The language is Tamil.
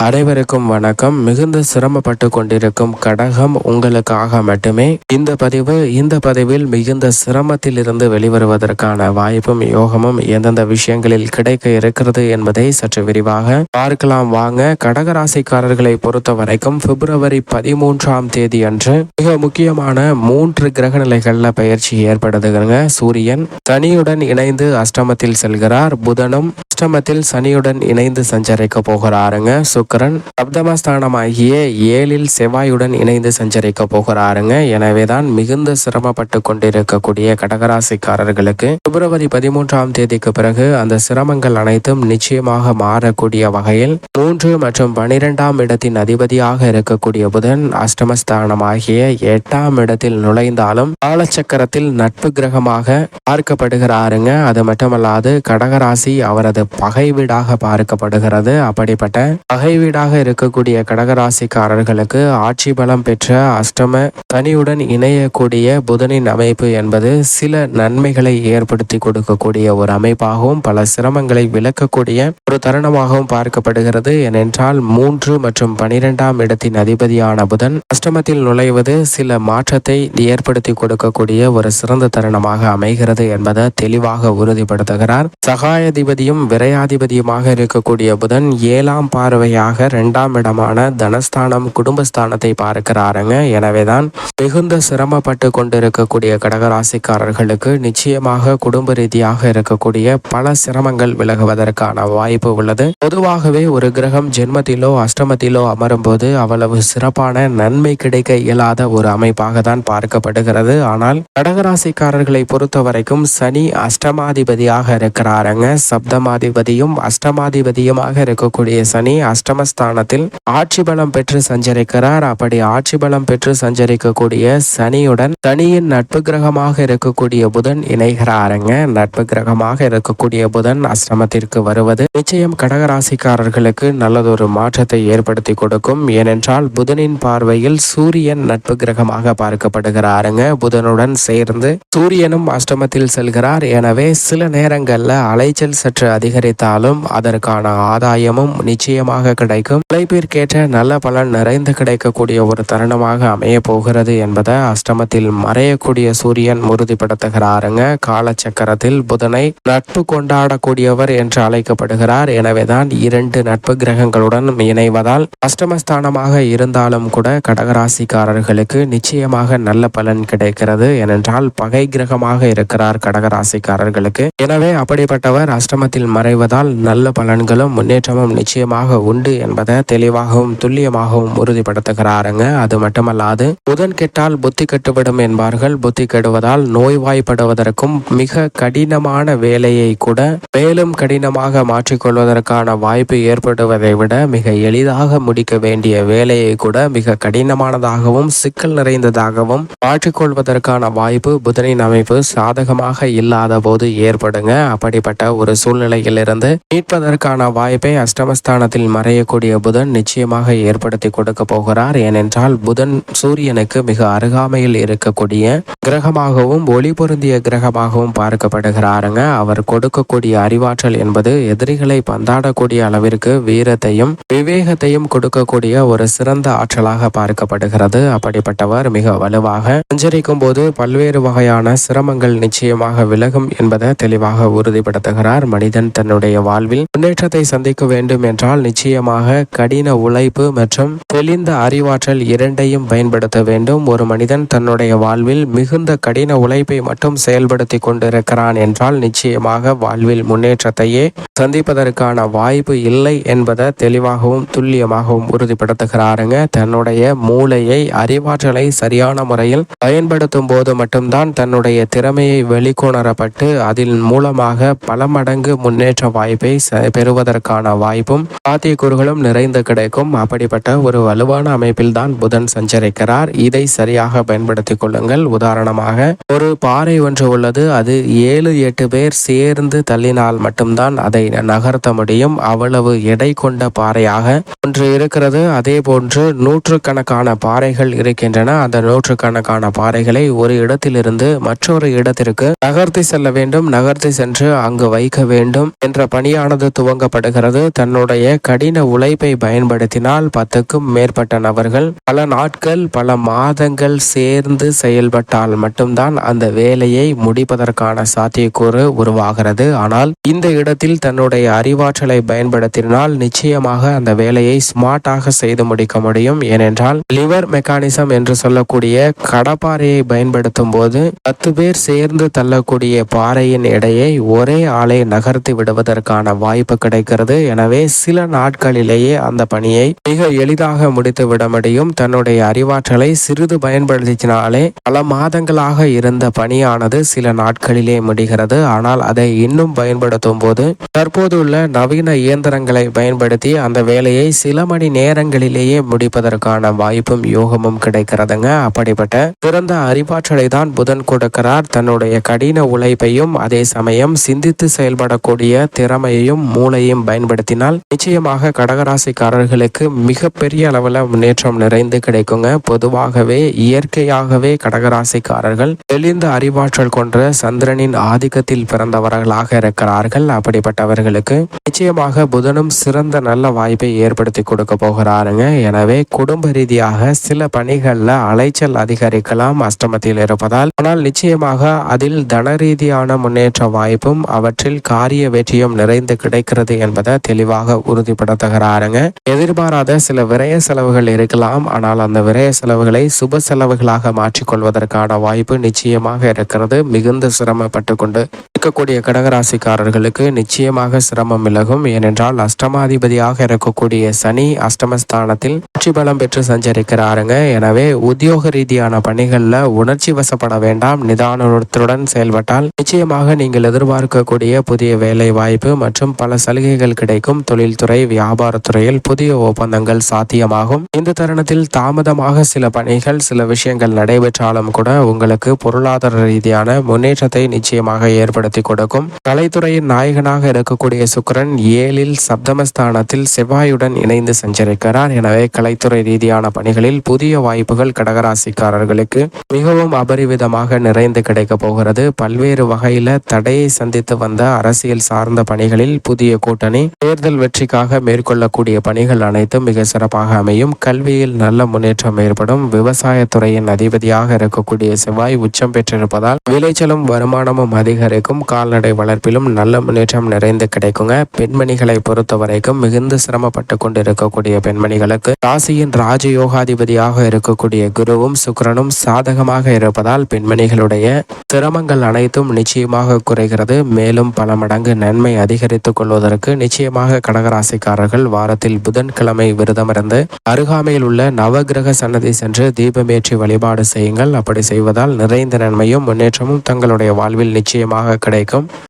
அனைவருக்கும் வணக்கம். மிகுந்த சிரமப்பட்டு கொண்டிருக்கும் கடகம் உங்களுக்காக மட்டுமே. இந்த பதிவு இந்த பதிவில் மிகுந்த சிரமத்தில் இருந்து வெளிவருவதற்கான வாய்ப்பும் யோகமும் எந்தெந்த விஷயங்களில் கிடைக்க இருக்கிறது என்பதை சற்று விரிவாக பார்க்கலாம் வாங்க. கடகராசிக்காரர்களை பொறுத்த வரைக்கும் பிப்ரவரி பதிமூன்றாம் தேதி அன்று மிக முக்கியமான மூன்று கிரக நிலைகள்ல பயிற்சி ஏற்படுதுங்க. சூரியன் சனியுடன் இணைந்து அஷ்டமத்தில் செல்கிறார். புதனும் அஷ்டமத்தில் சனியுடன் இணைந்து சஞ்சரிக்க போகிறாருங்க. சுக்கரன் சப்தமஸ்தானமாகிய ஏழில் செவ்வாயுடன் இணைந்து சஞ்சரிக்க போகிறாருங்க. எனவேதான் மிகுந்த சிரமப்பட்டு கொண்டிருக்கக்கூடிய கடகராசிக்காரர்களுக்கு பிப்ரவரி பதிமூன்றாம் தேதிக்கு பிறகு அந்த சிரமங்கள் அனைத்தும் நிச்சயமாக மாறக்கூடிய வகையில் மூன்று மற்றும் பனிரெண்டாம் இடத்தின் அதிபதியாக இருக்கக்கூடிய புதன் அஷ்டமஸ்தானமாகிய எட்டாம் இடத்தில் நுழைந்தாலும் காலச்சக்கரத்தில் நட்பு கிரகமாக பார்க்கப்படுகிறாருங்க. அது மட்டுமல்லாது கடகராசி அவரது பகை வீடாக பார்க்கப்படுகிறது. அப்படிப்பட்ட பகை வீடாக இருக்கக்கூடிய கடகராசிக்காரர்களுக்கு ஆட்சி பலம் பெற்ற அஷ்டம தனியுடன் இணையக்கூடிய புதனின் அமைப்பு என்பது சில நன்மைகளை ஏற்படுத்தி கொடுக்கக்கூடிய ஒரு அமைப்பாகவும் பல சிரமங்களை விளக்கக்கூடிய ஒரு தருணமாகவும் பார்க்கப்படுகிறது. ஏனென்றால் மூன்று மற்றும் பனிரெண்டாம் இடத்தின் அதிபதியான புதன் அஷ்டமத்தில் நுழைவது சில மாற்றத்தை ஏற்படுத்தி கொடுக்கக்கூடிய ஒரு சிறந்த தருணமாக அமைகிறது என்பதை தெளிவாக உறுதிப்படுத்துகிறார். சகாயாதிபதியும் விரையாதிபதியுமாக இருக்கக்கூடிய புதன் ஏழாம் பார்வையாக இரண்டாம் இடமான தனஸ்தானம் குடும்பஸ்தானத்தை பார்க்கிறாருங்க. எனவேதான் மிகுந்த சிரமப்பட்டு கொண்டிருக்கக்கூடிய கடகராசிக்காரர்களுக்கு நிச்சயமாக குடும்ப ரீதியாக இருக்கக்கூடிய பல சிரமங்கள் விலகுவதற்கான வாய்ப்பு உள்ளது. பொதுவாகவே ஒரு கிரகம் ஜென்மத்திலோ அஷ்டமத்திலோ அமரும் போது அவ்வளவு சிறப்பான நன்மை கிடைக்க இயலாத ஒரு அமைப்பாக தான் பார்க்கப்படுகிறது. ஆனால் கடகராசிக்காரர்களை பொறுத்த வரைக்கும் சனி அஷ்டமாதிபதியாக இருக்கிறாருங்க. சப்தமாதிபதியும் அஷ்டமாதிபதியுமாக இருக்கக்கூடிய சனி அஷ்டம அஷ்டமஸ்தானத்தில் ஆட்சி பலம் பெற்று சஞ்சரிக்கிறார். அப்படி ஆட்சி பலம் பெற்று சஞ்சரிக்கக்கூடிய சனியுடன் சனியின் நட்பு கிரகமாக இருக்கக்கூடிய புதன் இணைகிறாருங்க. நட்பு கிரகமாக இருக்கக்கூடிய புதன் அஷ்டமத்திற்கு வருவது நிச்சயம் கடகராசிக்காரர்களுக்கு நல்லதொரு மாற்றத்தை ஏற்படுத்தி கொடுக்கும். ஏனென்றால் புதனின் பார்வையில் சூரியன் நட்பு கிரகமாக பார்க்கப்படுகிறாருங்க. புதனுடன் சேர்ந்து சூரியனும் அஷ்டமத்தில் செல்கிறார். எனவே சில நேரங்களில் அலைச்சல் சற்று அதிகரித்தாலும் அதற்கான ஆதாயமும் நிச்சயமாக கிடைக்கும் உழைப்பிற்கேற்ற நல்ல பலன் நிறைந்து கிடைக்கக்கூடிய ஒரு தருணமாக அமைய போகிறது என்பதை அஷ்டமத்தில் மறையக்கூடிய சூரியன் உறுதிப்படுத்துகிறாருங்க. காலச்சக்கரத்தில் புதனை நட்பு கொண்டாடக்கூடியவர் என்று அழைக்கப்படுகிறார். எனவேதான் இரண்டு நட்பு கிரகங்களுடன் இணைவதால் அஷ்டமஸ்தானமாக இருந்தாலும் கூட கடகராசிக்காரர்களுக்கு நிச்சயமாக நல்ல பலன் கிடைக்கிறது. ஏனென்றால் பகை கிரகமாக இருக்கிறார் கடகராசிக்காரர்களுக்கு. எனவே அப்படிப்பட்டவர் அஷ்டமத்தில் மறைவதால் நல்ல பலன்களும் முன்னேற்றமும் நிச்சயமாக உண்டு. என்பதை தெளிவாகவும் துல்லியமாகவும் உறுதிப்படுத்துகிறாருங்க. அது மட்டுமல்லாது புதன் கெட்டால் புத்தி கெட்டுவிடும் என்பார்கள். புத்தி கெடுவதால் நோய்வாய்ப்படுவதற்கும் மிக கடினமான வேலையை கூட மேலும் கடினமாக மாற்றிக்கொள்வதற்கான வாய்ப்பு ஏற்படுவதை விட மிக எளிதாக முடிக்க வேண்டிய வேலையை கூட மிக கடினமானதாகவும் சிக்கல் நிறைந்ததாகவும் மாற்றிக்கொள்வதற்கான வாய்ப்பு புதனின் அமைப்பு சாதகமாக இல்லாத போது ஏற்படுங்க. அப்படிப்பட்ட ஒரு சூழ்நிலையிலிருந்து மீட்பதற்கான வாய்ப்பை அஷ்டமஸ்தானத்தில் மறையக்கூடிய புதன் நிச்சயமாக ஏற்படுத்தி கொடுக்க போகிறார். ஏனென்றால் புதன் சூரியனுக்கு மிக அருகாமையில் இருக்கக்கூடிய கிரகமாகவும் ஒளி பொருந்திய கிரகமாகவும் பார்க்கப்படுகிறாருங்க. அவர் கொடுக்கக்கூடிய அறிவாற்றல் என்பது எதிரிகளை பந்தாடக்கூடிய அளவிற்கு வீரத்தையும் விவேகத்தையும் கொடுக்கக்கூடிய ஒரு சிறந்த ஆற்றலாக பார்க்கப்படுகிறது. அப்படிப்பட்டவர் மிக வலுவாக சஞ்சரிக்கும் போது பல்வேறு வகையான சிரமங்கள் நிச்சயமாக விலகும் என்பதை தெளிவாக உறுதிப்படுத்துகிறார். மனிதன் தன்னுடைய வாழ்வில் முன்னேற்றத்தை சந்திக்க வேண்டும் என்றால் நிச்சயமாக கடின உழைப்பு மற்றும் தெளிந்த அறிவாற்றல் இரண்டையும் பயன்படுத்த வேண்டும். ஒரு மனிதன் தன்னுடைய வாழ்வில் மிகுந்த கடின உழைப்பை மட்டும் செயல்படுத்தி கொண்டிருக்கிறான் என்றால் நிச்சயமாக வாழ்வில் முன்னேற்றத்தையே சந்திப்பதற்கான வாய்ப்பு இல்லை என்பதை தெளிவாகவும் துல்லியமாகவும் உறுதிப்படுத்துகிறாருங்க. தன்னுடைய மூளையை அறிவாற்றலை சரியான முறையில் பயன்படுத்தும் போது மட்டும்தான் தன்னுடைய திறமையை வெளிக்கொணரப்பட்டு அதில் மூலமாக பல மடங்கு முன்னேற்ற வாய்ப்பை பெறுவதற்கான வாய்ப்பும் சாத்தியக்கூறுகளும் நிறைந்து கிடைக்கும். அப்படிப்பட்ட ஒரு வலுவான அமைப்பில் தான் புதன் சஞ்சரிக்கிறார். இதை சரியாக பயன்படுத்திக் கொள்ளுங்கள். உதாரணம் காரணமாக ஒரு பாறை ஒன்று உள்ளது. அது ஏழு எட்டு பேர் சேர்ந்து தள்ளினால் மட்டும்தான் அதை நகர்த்த முடியும். அவ்வளவு எடை கொண்ட பாறையாக ஒன்று இருக்கிறது. அதே போன்று நூற்றுக்கணக்கான பாறைகள் இருக்கின்றன. அந்த நூற்றுக்கணக்கான பாறைகளை ஒரு இடத்திலிருந்து மற்றொரு இடத்திற்கு நகர்த்தி செல்ல வேண்டும். நகர்த்தி சென்று அங்கு வைக்க வேண்டும் என்ற பணியானது துவங்கப்படுகிறது. தன்னுடைய கடின உழைப்பை பயன்படுத்தினால் பத்துக்கும் மேற்பட்ட நபர்கள் பல நாட்கள் பல மாதங்கள் சேர்ந்து செயல்பட்டால் மட்டும்தான் அந்த வேலையை முடிப்பதற்கான சாத்தியக்கூறு உருவாகிறது. ஆனால் இந்த இடத்தில் தன்னுடைய அறிவாற்றலை பயன்படுத்தினால் நிச்சயமாக அந்த வேலையை ஸ்மார்ட்டாக செய்து முடிக்க முடியும். ஏனென்றால் லிவர் மெக்கானிசம் என்று சொல்லக்கூடிய கடப்பாறையை பயன்படுத்தும் போது பத்து பேர் சேர்ந்து தள்ளக்கூடிய பாறையின் எடையை ஒரே ஆளை நகர்த்தி விடுவதற்கான வாய்ப்பு கிடைக்கிறது. எனவே சில நாட்களிலேயே அந்த பணியை மிக எளிதாக முடித்து விட முடியும். தன்னுடைய அறிவாற்றலை சிறிது பயன்படுத்தினாலே பல மாத மாதங்களாக இருந்த பணியானது சில நாட்களிலே முடிகிறது. ஆனால் அதை இன்னும் பயன்படுத்தும் போது தற்போதுள்ள நவீன இயந்திரங்களை பயன்படுத்தி அந்த வேலையை சில மணி நேரங்களிலேயே முடிப்பதற்கான வாய்ப்பும் யோகமும் கிடைக்கிறதுங்க. அப்படிப்பட்ட சிறந்த அறிவாற்றலை தான் புதன் கொடுக்கிறார். தன்னுடைய கடின உழைப்பையும் அதே சமயம் சிந்தித்து செயல்படக்கூடிய திறமையையும் மூளையும் பயன்படுத்தினால் நிச்சயமாக கடகராசிக்காரர்களுக்கு மிகப்பெரிய அளவில் முன்னேற்றம் நிறைந்து கிடைக்குங்க. பொதுவாகவே இயற்கையாகவே கடகராசிக்கு கடகராசிக்காரர்கள் தெளிந்த அறிவாற்றல் கொண்ட சந்திரனின் ஆதிக்கத்தில் பிறந்தவர்களாக இருக்கிறார்கள். அப்படிப்பட்டவர்களுக்கு நிச்சயமாக புதனும் சிறந்த நல்ல வாய்ப்பை ஏற்படுத்தி கொடுக்க போகிறாருங்க. எனவே குடும்ப ரீதியாக சில பணிகள்ல அலைச்சல் அதிகரிக்கலாம் அஷ்டமத்தில் இருப்பதால். ஆனால் நிச்சயமாக அதில் தன ரீதியான முன்னேற்ற வாய்ப்பும் அவற்றில் காரிய வெற்றியும் நிறைந்து கிடைக்கிறது என்பதை தெளிவாக உறுதிப்படுத்துகிறாருங்க. எதிர்பாராத சில விரய செலவுகள் இருக்கலாம். ஆனால் அந்த விரய செலவுகளை சுப செலவுகளாக மாற்றிக்கொள்வதற்கான வாய்ப்பு நிச்சயமாக இருக்கிறது. மிகுந்த சிரமப்பட்டு கொண்டு இருக்கக்கூடிய கடகராசிக்காரர்களுக்கு நிச்சயமாக சிரமம் விலகும். ஏனென்றால் அஷ்டமாதிபதியாக இருக்கக்கூடிய சனி அஷ்டமஸ்தானத்தில் வெற்றி பலம் பெற்று சஞ்சரிக்கிறாருங்க. எனவே உத்தியோக ரீதியான பணிகளில் உணர்ச்சி வசப்பட வேண்டாம். நிதானத்துடன் செயல்பட்டால் நிச்சயமாக நீங்கள் எதிர்பார்க்கக்கூடிய புதிய வேலை வாய்ப்பு மற்றும் பல சலுகைகள் கிடைக்கும். தொழில்துறை வியாபாரத்துறையில் புதிய ஒப்பந்தங்கள் சாத்தியமாகும். இந்த தருணத்தில் தாமதமாக சில பணிகள் சில விஷயங்கள் நடைபெற்றாலும் கூட உங்களுக்கு பொருளாதார ரீதியான முன்னேற்றத்தை நிச்சயமாக நடத்தி கொடுக்கும். கலைத்துறையின் நாயகனாக இருக்கக்கூடிய சுக்கரன் ஏழில் சப்தமஸ்தானத்தில் செவ்வாயுடன் இணைந்து சஞ்சரிக்கிறார். எனவே கலைத்துறை ரீதியான பணிகளில் புதிய வாய்ப்புகள் கடகராசிக்காரர்களுக்கு மிகவும் அபரிவிதமாக நிறைந்து கிடைக்க போகிறது. பல்வேறு வகையில தடையை சந்தித்து வந்த அரசியல் சார்ந்த பணிகளில் புதிய கூட்டணி தேர்தல் வெற்றிக்காக மேற்கொள்ளக்கூடிய பணிகள் அனைத்தும் மிக சிறப்பாக அமையும். கல்வியில் நல்ல முன்னேற்றம் ஏற்படும். விவசாயத்துறையின் அதிபதியாக இருக்கக்கூடிய செவ்வாய் உச்சம் பெற்றிருப்பதால் விளைச்சலும் வருமானமும் அதிகரிக்கும். கால்நடை வளர்ப்பிலும் நல்ல முன்னேற்றம் நிறைந்து கிடைக்குங்க. பெண்மணிகளை பொறுத்த வரைக்கும் மிகுந்த சிரமப்பட்டு கொண்டிருக்கக்கூடிய பெண்மணிகளுக்கு ராசியின் ராஜயோகாதிபதியாக இருக்கக்கூடிய குருவும் சுக்கிரனும் சாதகமாக இருப்பதால் பெண்மணிகளுடைய சிரமங்கள் அனைத்தும் நிச்சயமாக குறைகிறது. மேலும் பல மடங்கு நன்மை அதிகரித்துக் கொள்வதற்கு நிச்சயமாக கடகராசிக்காரர்கள் வாரத்தில் புதன்கிழமை விரதமிருந்து அருகாமையில் உள்ள நவகிரக சன்னதி சென்று தீபமேற்றி வழிபாடு செய்யுங்கள். அப்படி செய்வதால் நிறைந்த நன்மையும் முன்னேற்றமும் தங்களுடைய வாழ்வில் நிச்சயமாக கிடைக்கும்.